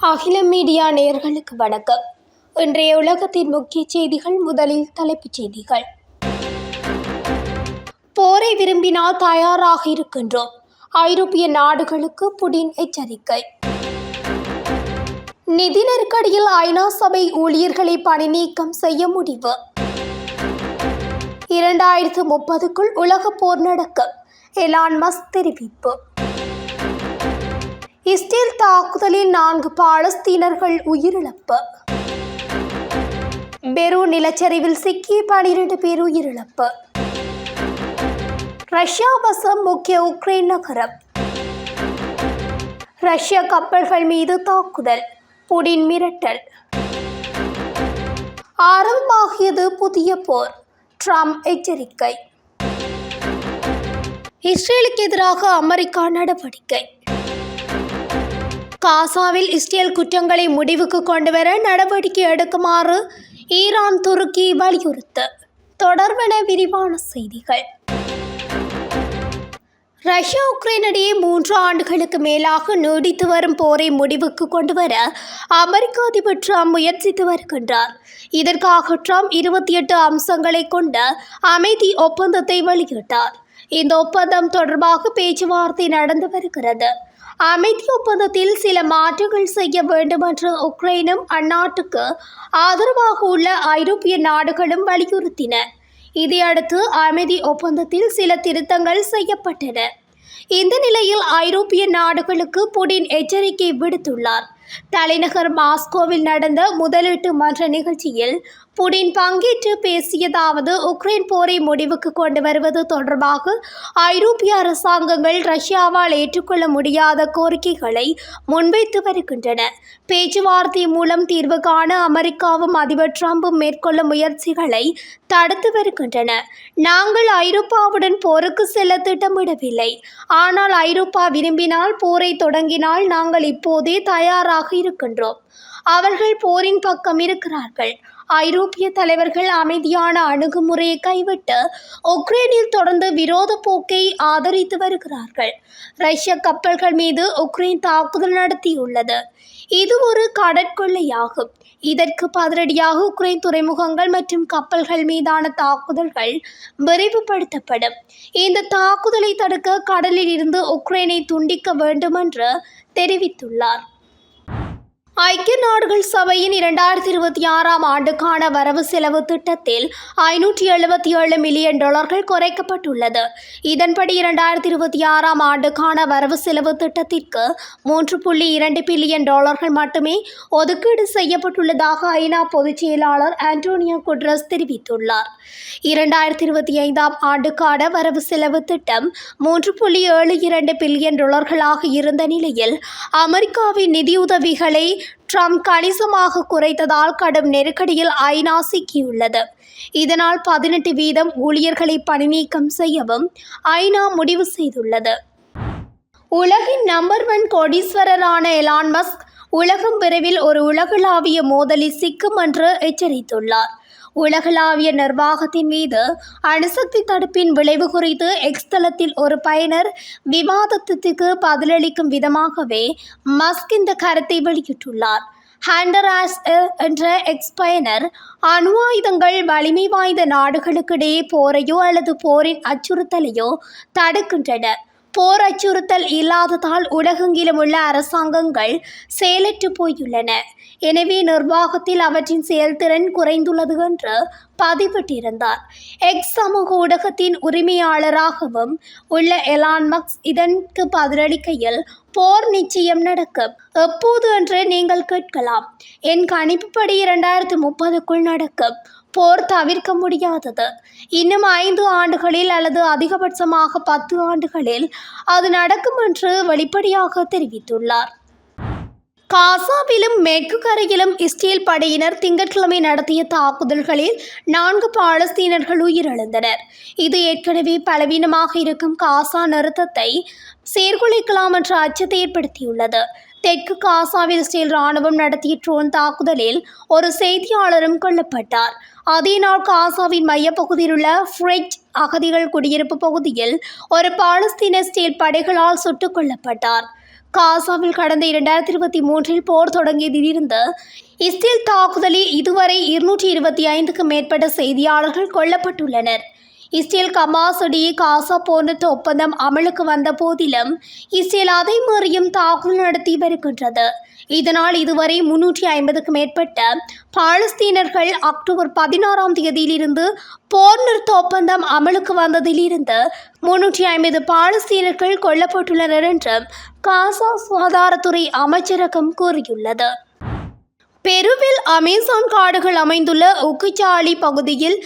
அகில மீடியா நேயர்களுக்கு வணக்கம். இன்றைய உலகத்தின் முக்கிய செய்திகள் முதலில் தலைப்புச் செய்திகள். போரை விரும்பினால் தயாராக இருக்கின்றோம். ஐரோப்பிய நாடுகளுக்கு புடின் எச்சரிக்கை. நிதி நெருக்கடியில் ஐநா சபை ஊழியர்களை பணி நீக்கம் செய்ய முடிவு. இரண்டாயிரத்து முப்பதுக்குள் உலக போர் நடக்கும். எலான் மஸ்க் தெரிவிப்பு. இஸ்ரேல் தாக்குதலில் நான்கு பாலஸ்தீனர்கள் உயிரிழப்பு. பெரு நிலச்சரிவில் சிக்கி பனிரெண்டு பேர் உயிரிழப்பு. ரஷ்யா வசம் முக்கிய உக்ரைன் நகரம். ரஷ்ய கப்பல்கள் மீது தாக்குதல் புடின் மிரட்டல். ஆரம்பமாகியது புதிய போர். ட்ரம்ப் எச்சரிக்கை. இஸ்ரேலுக்கு எதிராக அமெரிக்கா நடவடிக்கை. காசாவில் இஸ்ரேல் குற்றங்களை முடிவுக்கு கொண்டுவர நடவடிக்கை எடுக்குமாறு ஈரான் துருக்கி வலியுறுத்து. தொடர்பென விரிவான செய்திகள். ரஷ்யா உக்ரைன் இடையே மூன்று ஆண்டுகளுக்கு மேலாக நீடித்து வரும் போரை முடிவுக்கு கொண்டு வர அமெரிக்க அதிபர் ட்ரம்ப் முயற்சித்து வருகின்றார். இதற்காக ட்ரம்ப் இருபத்தி எட்டு அம்சங்களை கொண்ட அமைதி ஒப்பந்தத்தை வெளியிட்டார். இந்த ஒப்பந்தம் தொடர்பாக பேச்சுவார்த்தை நடந்து வருகிறது. அமைதி ஒப்பந்தத்தில் சில மாற்றங்கள் செய்ய வேண்டும் என்று உக்ரைனும் அந்நாட்டுக்கு ஆதரவாக உள்ள ஐரோப்பிய நாடுகளும் வலியுறுத்தின. இதையடுத்து அமைதி ஒப்பந்தத்தில் சில திருத்தங்கள் செய்யப்பட்டன. இந்த நிலையில் ஐரோப்பிய நாடுகளுக்கு புடின் எச்சரிக்கை விடுத்துள்ளார். தலைநகர் மாஸ்கோவில் நடந்த முதலீட்டு மன்ற நிகழ்ச்சியில் புடின் பங்கேற்று பேசியதாவது உக்ரைன் போரை முடிவுக்கு கொண்டு வருவது தொடர்பாக ஐரோப்பிய அரசாங்கங்கள் ரஷ்யாவால் ஏற்றுக்கொள்ள முடியாத கோரிக்கைகளை முன்வைத்து வருகின்றன. பேச்சுவார்த்தை மூலம் தீர்வு காண அமெரிக்காவும் அதிபர் ட்ரம்பும் மேற்கொள்ளும் முயற்சிகளை தடுத்து வருகின்றன. நாங்கள் ஐரோப்பாவுடன் போருக்கு செல்ல திட்டமிடவில்லை. ஆனால் ஐரோப்பா விரும்பினால் போரை தொடங்கினால் நாங்கள் இப்போதே தயாராக இருக்கின்றோம். அவர்கள் போரின் பக்கம் இருக்கிறார்கள். ஐரோப்பிய தலைவர்கள் அமைதியான அணுகுமுறையை கைவிட்டு உக்ரைனில் தொடர்ந்து விரோத போக்கை ஆதரித்து வருகிறார்கள். ரஷ்ய கப்பல்கள் மீது உக்ரைன் தாக்குதல் நடத்தியுள்ளது. இது ஒரு கடற்கொள்ளையாகும். இதற்கு பதிலடியாக உக்ரைன் துறைமுகங்கள் மற்றும் கப்பல்கள் மீதான தாக்குதல்கள் விரைவுபடுத்தப்படும். இந்த தாக்குதலை தடுக்க கடலில் இருந்து உக்ரைனை துண்டிக்க வேண்டுமென்று தெரிவித்துள்ளார். ஐக்கிய நாடுகள் சபையின் இரண்டாயிரத்தி இருபத்தி ஆறாம் ஆண்டுக்கான வரவு செலவு திட்டத்தில் ஐநூற்றி எழுபத்தி ஏழு மில்லியன் டாலர்கள் குறைக்கப்பட்டுள்ளது. இதன்படி இரண்டாயிரத்தி இருபத்தி ஆறாம் ஆண்டுக்கான வரவு செலவு திட்டத்திற்கு மூன்று புள்ளி இரண்டு பில்லியன் டாலர்கள் மட்டுமே ஒதுக்கீடு செய்யப்பட்டுள்ளதாக ஐநா பொதுச் செயலாளர் ஆண்டோனியோ குட்ரஸ் தெரிவித்துள்ளார். இரண்டாயிரத்தி இருபத்தி ஐந்தாம் ஆண்டுக்கான வரவு செலவு திட்டம் மூன்று புள்ளி ஏழு இரண்டு பில்லியன் டாலர்களாக இருந்த நிலையில் அமெரிக்காவின் நிதியுதவிகளை ட்ரம்ப் கணிசமாக குறைத்ததால் கடும் நெருக்கடியில் ஐநா சிக்கியுள்ளது. இதனால் பதினெட்டு வீதம் ஊழியர்களை பணிநீக்கம் செய்யவும் ஐநா முடிவு செய்துள்ளது. உலகின் நம்பர் ஒன் கோடீஸ்வரரான எலான் மஸ்க் உலகம் விரைவில் ஒரு உலகளாவிய மோதலில் சிக்கும் என்று எச்சரித்துள்ளார். உலகளாவிய நிர்வாகத்தின் மீது அணுசக்தி தடுப்பின் விளைவு குறித்து எக்ஸ் தளத்தில் ஒரு பயனர் விவாதத்துக்கு பதிலளிக்கும் விதமாகவே மஸ்க் இந்த கருத்தை வெளியிட்டுள்ளார். ஹேண்டராஸ் என்ற எக்ஸ் பயனர் அணு ஆயுதங்கள் வலிமை வாய்ந்த நாடுகளுக்கிடையே போரையோ அல்லது போரின் அச்சுறுத்தலையோ தடுக்கின்றன. போர் அச்சுறுத்தல் இல்லாததால் உலகெங்கிலும் உள்ள அரசாங்கங்கள் செயலற்று போயுள்ளன. எனவே நிர்வாகத்தில் அவற்றின் செயல்திறன் குறைந்துள்ளது என்று பதிவிட்டிருந்தார் எக்ஸ் சமூக ஊடகத்தின் உரிமையாளராகவும் உள்ள எலான் மக்ஸ் இதற்கு பதிலளிக்கையில் போர் நிச்சயம் நடக்கும். எப்போது என்று நீங்கள் கேட்கலாம். என் கணிப்புப்படி இரண்டாயிரத்து முப்பதுக்குள் நடக்கும். போர் தவிர்க்க முடியாதது. இன்னும் ஐந்து ஆண்டுகளில் அல்லது அதிகபட்சமாக பத்து ஆண்டுகளில் அது நடக்கும் என்று வெளிப்படையாக தெரிவித்துள்ளார். காசாவிலும் மேற்கு கரையிலும் இஸ்ரேல் படையினர் திங்கட்கிழமை நடத்திய தாக்குதல்களில் நான்கு பாலஸ்தீனர்கள் உயிரிழந்தனர். இது ஏற்கனவே பலவீனமாக இருக்கும் காசா நிறுத்தத்தை சீர்குலைக்கலாம் என்ற அச்சத்தை ஏற்படுத்தியுள்ளது. தெற்கு காசாவில் இஸ்ரேல் ராணுவம் நடத்திய ட்ரோன் தாக்குதலில் ஒரு செய்தியாளரும் கொல்லப்பட்டார். அதே நாள் காசாவின் மையப்பகுதியில் உள்ள ஃப்ரெட் அகதிகள் குடியிருப்பு பகுதியில் ஒரு பாலஸ்தீன ஸ்டீல் படைகளால் சுட்டுக் கொல்லப்பட்டார். காசாவில் கடந்த இரண்டாயிரத்தி இருபத்தி மூன்றில் போர் தொடங்கியதிலிருந்து இஸ்ரேல் தாக்குதலில் இதுவரை இருநூற்றி இருபத்தி ஐந்துக்கு மேற்பட்ட செய்தியாளர்கள் கொல்லப்பட்டுள்ளனர். இஸ்ரேல் கமாஸ் காசா போன்ற ஒப்பந்தம் அமலுக்கு வந்த போதிலும் இஸ்ரேல் அதை மீறியும் தாக்குதல் நடத்தி வருகின்றது. இதனால் இதுவரை முன்னூற்றி ஐம்பதுக்கு மேற்பட்ட பாலஸ்தீனர்கள் அக்டோபர் பதினாறாம் தேதியிலிருந்து போர் நிறுத்த ஒப்பந்தம் அமலுக்கு வந்ததிலிருந்து முன்னூற்றி ஐம்பது பாலஸ்தீனர்கள் கொல்லப்பட்டுள்ளனர் என்று காசா சுகாதாரத்துறை அமைச்சரகம் கூறியுள்ளது. பெருவில் அமேசான் காடுகள் அமைந்துள்ள உக்குச்சாலி பகுதியில்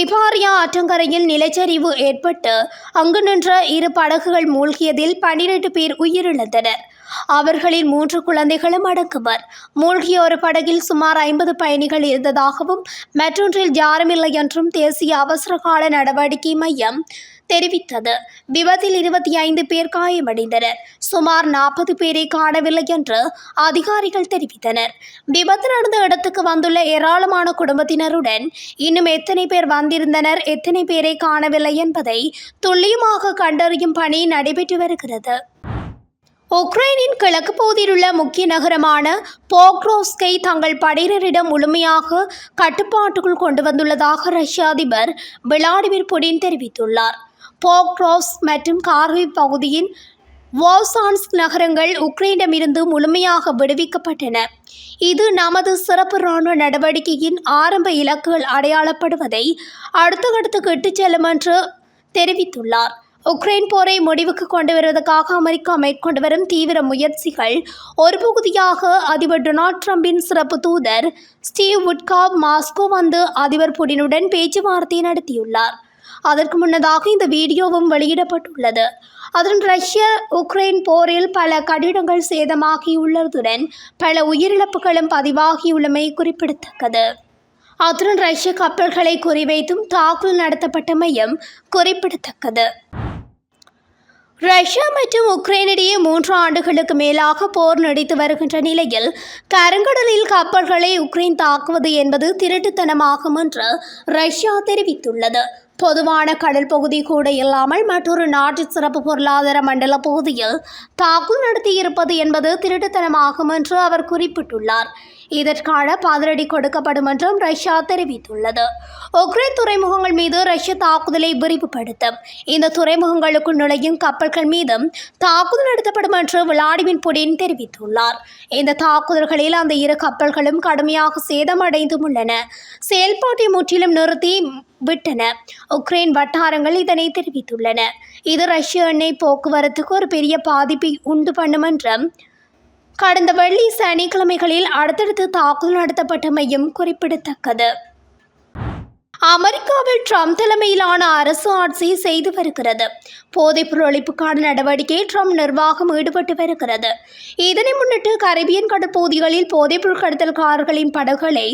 இபாரியா ஆற்றங்கரையில் நிலச்சரிவு ஏற்பட்டு அங்கு நின்ற இரு படகுகள் மூழ்கியதில் பன்னிரெண்டு பேர் உயிரிழந்தனர். அவர்களில் மூன்று குழந்தைகளும் அடங்குவர். மூழ்கிய ஒரு படகில் சுமார் ஐம்பது பயணிகள் இருந்ததாகவும் மற்றொன்றில் யாருமில்லை என்றும் தேசிய அவசரகால நடவடிக்கை மையம் தெரிவித்தது. விபத்தில் இருபத்தி ஐந்து பேர் காயமடைந்தனர். சுமார் நாற்பது பேரை காணவில்லை என்று அதிகாரிகள் தெரிவித்தனர். விபத்து நடந்த இடத்துக்கு வந்துள்ள ஏராளமான குடும்பத்தினருடன் இன்னும் எத்தனை பேர் வந்திருந்தனர் எத்தனை பேரை காணவில்லை என்பதை துல்லியமாக கண்டறியும் பணி நடைபெற்று வருகிறது. உக்ரைனின் கிழக்கு பகுதியில் உள்ள முக்கிய நகரமான போக்ரோஸ்கை தங்கள் படையினரிடம் முழுமையாக கட்டுப்பாட்டுக்குள் கொண்டு வந்துள்ளதாக ரஷ்ய அதிபர் விளாடிமிர் புடின் தெரிவித்துள்ளார். போக்ரோஸ் மற்றும் கார்வி பகுதியின் வோசான்ஸ்க் நகரங்கள் உக்ரைனிடமிருந்து முழுமையாக விடுவிக்கப்பட்டன. இது நமது சிறப்பு இராணுவ நடவடிக்கையின் ஆரம்ப இலக்குகள் அடையாளப்படுவதை அடுத்த கட்டத்துக்கு இட்டுச் செல்லும் என்று தெரிவித்துள்ளார். உக்ரைன் போரை முடிவுக்கு கொண்டு வருவதற்காக அமெரிக்கா மேற்கொண்டு வரும் தீவிர முயற்சிகள். ஒரு பகுதியாக அதிபர் டொனால்ட் ட்ரம்பின் சிறப்பு தூதர் ஸ்டீவ் உட்காவ் மாஸ்கோ வந்து அதிபர் புடினுடன் பேச்சுவார்த்தை நடத்தியுள்ளார். அதற்கு முன்னதாக இந்த வீடியோவும் வெளியிடப்பட்டுள்ளது. அதன் ரஷ்ய உக்ரைன் போரில் பல கட்டிடங்கள் சேதமாகியுள்ளதுடன் பல உயிரிழப்புகளும் பதிவாகியுள்ளமை குறிப்பிடத்தக்கது. அத்துடன் ரஷ்ய கப்பல்களை குறிவைத்தும் தாக்குதல் நடத்தப்பட்டமையும் குறிப்பிடத்தக்கது. ரஷ்யா மற்றும் உக்ரைன் இடையே மூன்று ஆண்டுகளுக்கு மேலாக போர் நடித்து வருகின்ற நிலையில் கருங்கடலில் கப்பல்களை உக்ரைன் தாக்குவது என்பது திருட்டுத்தனமாகும் என்று ரஷ்யா தெரிவித்துள்ளது. பொதுவான கடல் பகுதி கூட இல்லாமல் மற்றொரு நாட்டின் சிறப்பு பொருளாதார மண்டல பகுதியில் தாக்குதல் நடத்தியிருப்பது என்பது திருட்டுத்தனமாகும் என்று அவர் குறிப்பிட்டுள்ளார். இதற்கான பதிலடி கொடுக்கப்படும் என்றும் ரஷ்யா தெரிவித்துள்ளது. உக்ரைன் துறைமுகங்கள் மீது ரஷ்ய தாக்குதலை விரிவுபடுத்தும். இந்த துறைமுகங்களுக்குள் நுழையும் கப்பல்கள் மீதும் தாக்குதல் நடத்தப்படும் என்று விளாடிமிர் புடின் தெரிவித்துள்ளார். இந்த தாக்குதல்களில் அந்த இரு கப்பல்களும் கடுமையாக சேதமடைந்தும் உள்ளன செயல்பாட்டை முற்றிலும் நிறுத்தி விட்டன. உக்ரைன் வட்டாரங்கள் இதனை தெரிவித்துள்ளன. இது ரஷ்ய எண்ணெய் போக்குவரத்துக்கு ஒரு பெரிய பாதிப்பை உண்டு பண்ணும் என்றும் கடந்த வெள்ளி சனிக்கிழமைகளில் அடுத்தடுத்து தாக்குதல் நடத்தப்பட்டமையும் குறிப்பிடத்தக்கது. அமெரிக்காவில் ட்ரம்ப் தலைமையிலான அரசு ஆட்சி செய்து வருகிறது. போதைப்பொருள் ஒழிப்புக்கான நடவடிக்கை ட்ரம்ப் நிர்வாகம் ஈடுபட்டு வருகிறது. இதனை முன்னிட்டு கரேபியன் கடற்பகுதிகளில் போதைப்பொருள் கடத்தல்காரர்களின் படகுகளை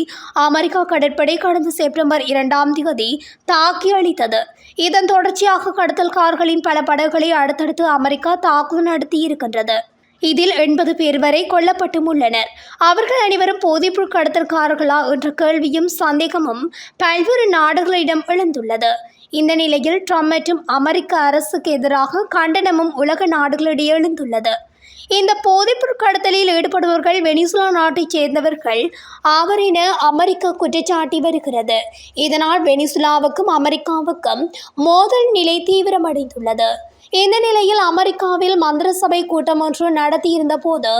அமெரிக்கா கடற்படை கடந்த செப்டம்பர் இரண்டாம் தேதி தாக்கி அளித்தது இதன் தொடர்ச்சியாக கடத்தல்காரர்களின் பல படகுகளை அடுத்தடுத்து அமெரிக்கா தாக்குதல் நடத்தியிருக்கின்றது. இதில் எண்பது பேர் வரை கொல்லப்பட்டும் உள்ளனர். அவர்கள் அனைவரும் போதைப்பொருள் கடத்தல்காரர்களா என்ற கேள்வியும் சந்தேகமும் பல்வேறு நாடுகளிடம் எழுந்துள்ளது. இந்த நிலையில் ட்ரம்ப் மற்றும் அமெரிக்க அரசுக்கு எதிராக கண்டனமும் உலக நாடுகளிடையே எழுந்துள்ளது. இந்த போதைப்பொருள் கடத்தலில் ஈடுபடுபவர்கள் வெனிசுலா நாட்டைச் சேர்ந்தவர்கள் ஆவர் என அமெரிக்கா குற்றச்சாட்டி வருகிறது. இதனால் வெனிசுலாவுக்கும் அமெரிக்காவுக்கும் மோதல் நிலை தீவிரமடைந்துள்ளது. இந்த நிலையில் அமெரிக்காவில் மந்திர சபை கூட்டம் ஒன்று நடத்தியிருந்த போது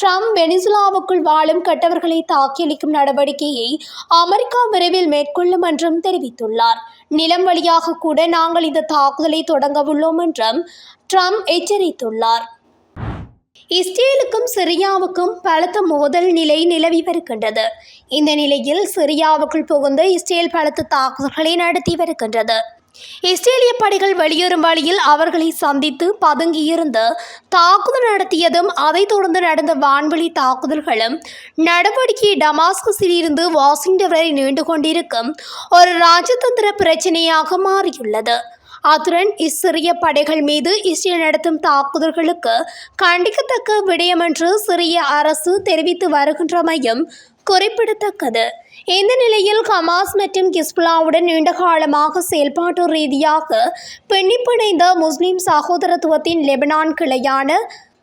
ட்ரம்ப் வெனிசுலாவுக்குள் வாழும் கட்டவர்களை தாக்கியளிக்கும் நடவடிக்கையை அமெரிக்கா விரைவில் மேற்கொள்ளும் என்றும் தெரிவித்துள்ளார். நிலம் வழியாக கூட நாங்கள் இந்த தாக்குதலை தொடங்க உள்ளோம் என்றும் ட்ரம்ப் எச்சரித்துள்ளார். இஸ்ரேலுக்கும் சிரியாவுக்கும் பலத்த மோதல் நிலை நிலவி வருகின்றது. இந்த நிலையில் சிரியாவுக்குள் புகுந்து இஸ்ரேல் பலத்த தாக்குதல்களை நடத்தி வருகின்றது. இஸ்ரேலிய படைகள் வெளியேறும் வழியில் அவர்களை சந்தித்து பதுங்கியிருந்து தாக்குதல் நடத்தியதும் அதைத் தொடர்ந்து நடந்த வான்வெளி தாக்குதல்களும் நடவடிக்கை டமாஸ்கஸில் இருந்து வாஷிங்டன் வரை நீண்டு கொண்டிருக்கும் ஒரு ராஜதந்திர பிரச்சனையாக மாறியுள்ளது. அத்துடன் இஸ்சிறிய படைகள் மீது இஸ்ரேல் நடத்தும் தாக்குதல்களுக்கு கண்டிக்கத்தக்க விடயம் என்று சிரிய அரசு தெரிவித்து வருகின்றமையும் குறிப்பிடத்தக்கது. இந்த நிலையில் ஹமாஸ் மற்றும் கிஸ்புலாவுடன் நீண்ட காலமாக செயல்பாட்டு ரீதியாக பின்னிப்பிணைந்த முஸ்லிம் சகோதரத்துவத்தின் லெபனான் கிளையான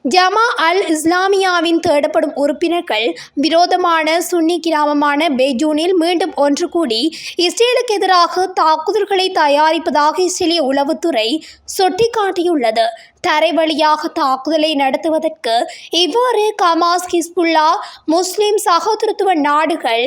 ஜமா அல் இஸ்லாமியாவின் தேடப்படும் உறுப்பினர்கள் விரோதமான சுன்னி கிராமமான பெய்ஜூனில் மீண்டும் ஒன்று கூடி இஸ்ரேலுக்கு எதிராக தாக்குதல்களை தயாரிப்பதாக இஸ்ரேலிய உளவுத்துறை சுட்டிக்காட்டியுள்ளது. தரை வழியாக தாக்குதலை நடத்துவதற்கு இவ்வாறு கமாஸ் ஹிஸ்புல்லா முஸ்லிம் சகோதரத்துவ நாடுகள்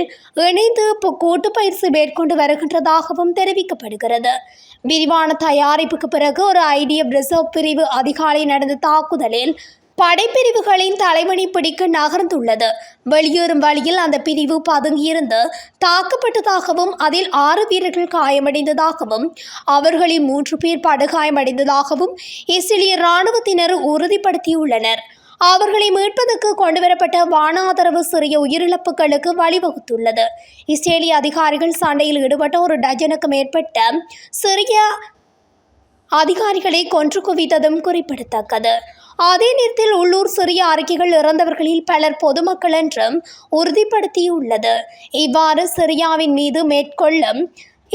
இணைந்து கூட்டு பயிற்சி மேற்கொண்டு வருகின்றதாகவும் தெரிவிக்கப்படுகிறது. விரிவான தயாரிப்புக்கு பிறகு ஒரு ஐடிஎஃப் ரிசர்வ் பிரிவு அதிகாலை நடந்த தாக்குதலில் படைப்பிரிவுகளின் தலைவனை பிடிக்க நகர்ந்துள்ளது. வெளியேறும் வழியில் அந்த பிரிவு பதுங்கியிருந்து தாக்கப்பட்டதாகவும் அதில் ஆறு வீரர்கள் காயமடைந்ததாகவும் அவர்களில் மூன்று பேர் படுகாயமடைந்ததாகவும் இஸ்ரேலிய இராணுவத்தினர் உறுதிப்படுத்தியுள்ளனர். அவர்களை மீட்பதற்கு கொண்டுவரப்பட்ட வானாதரவு சிறிய உயிரிழப்புகளுக்கு வழிவகுத்துள்ளது. இஸ்ரேலிய அதிகாரிகள் சண்டையில் ஈடுபட்ட ஒரு டஜனுக்கு மேற்பட்ட சிறிய அதிகாரிகளை கொன்று குவித்ததும் குறிப்பிடத்தக்கது. அதே நேரத்தில் உள்ளூர் சிறிய அறிக்கைகள் இறந்தவர்களில் பலர் பொதுமக்கள் என்றும் உறுதிப்படுத்தியுள்ளது. இவ்வாறு சிரியாவின் மீது மேற்கொள்ளும்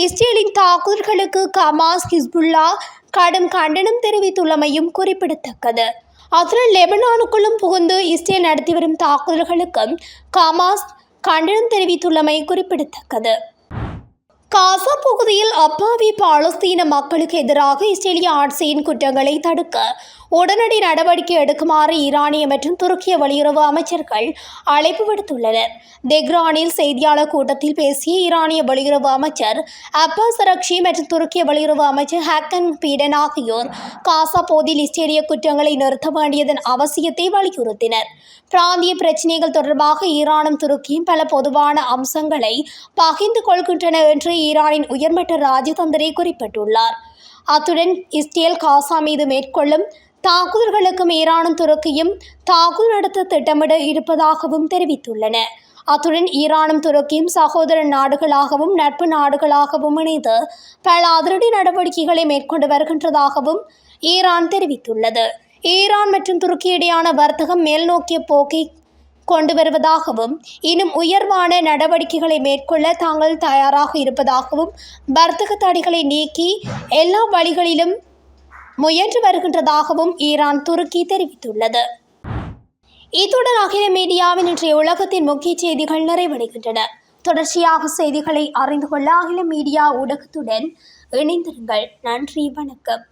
இஸ்ரேலின் தாக்குதல்களுக்கு கமாஸ் ஹிஸ்புல்லா கடும் கண்டனம் தெரிவித்துள்ளமையும் குறிப்பிடத்தக்கது. அத்துடன் லெபனானுக்குள்ளும் புகுந்து இஸ்ரேல் நடத்தி வரும் தாக்குதல்களுக்கும் கமாஸ் கண்டனம் தெரிவித்துள்ளமை குறிப்பிடத்தக்கது. காசா பகுதியில் அப்பாவி பாலஸ்தீன மக்களுக்கு எதிராக இஸ்ரேலிய ஆட்சியின் குற்றங்களை தடுக்க உடனடி நடவடிக்கை எடுக்குமாறு ஈரானிய மற்றும் துருக்கிய வெளியுறவு அமைச்சர்கள் அழைப்பு விடுத்துள்ளனர். தெஹ்ரானில் செய்தியாளர் கூட்டத்தில் பேசிய ஈரானிய வெளியுறவு அமைச்சர் அப்பாஸ் ரக்ஷி மற்றும் துருக்கிய வெளியுறவு அமைச்சர் ஹக்கன் பீடன் ஆகியோர் காசா போதில் இஸ்ரேலிய குற்றங்களை நிறுத்த வேண்டியதன் அவசியத்தை வலியுறுத்தினர். பிராந்திய பிரச்சினைகள் தொடர்பாக ஈரானும் துருக்கியும் பல பொதுவான அம்சங்களை பகிர்ந்து கொள்கின்றன என்று ஈரானின் உயர்மட்ட ராஜதந்திரி குறிப்பிட்டுள்ளார். அத்துடன் இஸ்ரேல் காசா மீது மேற்கொள்ளும் தாக்குதல்களுக்கும் ஈரானும் துருக்கியும் தாக்குதல் நடத்த திட்டமிட இருப்பதாகவும் தெரிவித்துள்ளன. அத்துடன் ஈரானும் துருக்கியும் சகோதர நாடுகளாகவும் நட்பு நாடுகளாகவும் இணைந்து பல அதிரடி நடவடிக்கைகளை மேற்கொண்டு வருகின்றதாகவும் ஈரான் தெரிவித்துள்ளது. ஈரான் மற்றும் துருக்கி இடையான வர்த்தகம் மேல் நோக்கிய போக்கை கொண்டு வருவதாகவும் இன்னும் உயர்வான நடவடிக்கைகளை மேற்கொள்ள தாங்கள் தயாராக இருப்பதாகவும் வர்த்தக தடைகளை நீக்கி எல்லா வழிகளிலும் முயன்று வருகின்றதாகவும் ஈரான் துருக்கி தெரிவித்துள்ளது. இத்துடன் அகில மீடியாவின் இன்றைய உலகத்தின் முக்கிய செய்திகள் நிறைவடைகின்றன. தொடர்ச்சியாக செய்திகளை அறிந்து கொள்ள அகில மீடியா ஊடகத்துடன் இணைந்திருங்கள். நன்றி வணக்கம்.